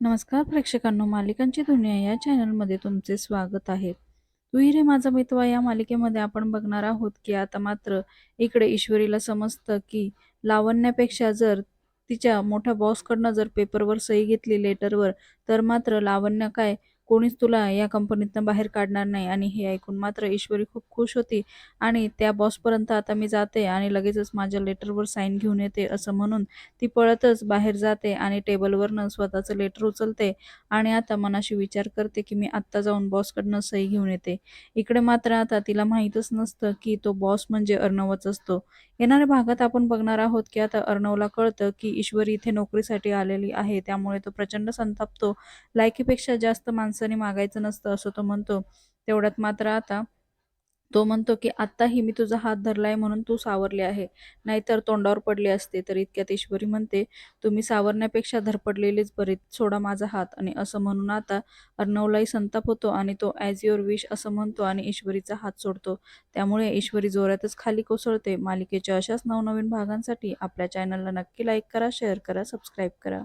नमस्कार प्रेक्षकांनो मालिकांची दुनिया या चॅनलमध्ये तुमचे स्वागत आहे. तू रे माझा मितवा या मालिकेमध्ये आपण बघणार आहोत की आता मात्र इकडे ईश्वरीला समजतं की लावण्यापेक्षा जर तिच्या मोठ्या बॉसकडनं जर पेपरवर सही घेतली लेटरवर तर मात्र लावण्य काय कोणीच तुला या कंपनीतनं बाहेर काढणार नाही. आणि हे ऐकून मात्र ईश्वरी खूप खुश होती. आणि त्या बॉसपर्यंत आता मी जाते आणि लगेचच माझ्या लेटरवर साईन घेऊन येते असं म्हणून ती पळतच बाहेर जाते आणि टेबलवरनं स्वतःचं लेटर उचलते आणि आता मनाशी विचार करते की मी आत्ता जाऊन बॉसकडनं सही घेऊन येते. इकडे मात्र आता तिला माहीतच नसतं की तो बॉस म्हणजे अर्णवच असतो. येणाऱ्या भागात आपण बघणार आहोत की आता अर्णवला कळतं की ईश्वरी इथे नोकरीसाठी आलेली आहे. त्यामुळे तो प्रचंड संतापतो. लायकीपेक्षा जास्त माणसं माणसाने मागायचं नसतं असं तो म्हणतो. तेवढ्यात मात्र आता तो म्हणतो की आत्ताही मी तुझा हात धरलाय म्हणून तू सावरले आहे. नाहीतर तोंडावर पडले असते. तर इतक्यात ईश्वरी म्हणते तुम्ही सावरण्यापेक्षा धरपडलेलेच बरे सोडा माझा हात. आणि असं म्हणून आता अर्णवलाही संताप होतो आणि तो ॲज युअर विश असं म्हणतो आणि ईश्वरीचा हात सोडतो. त्यामुळे ईश्वरी जोरातच खाली कोसळते. मालिकेच्या अशाच नवनवीन भागांसाठी आपल्या चॅनलला नक्की लाईक करा शेअर करा सबस्क्राईब करा.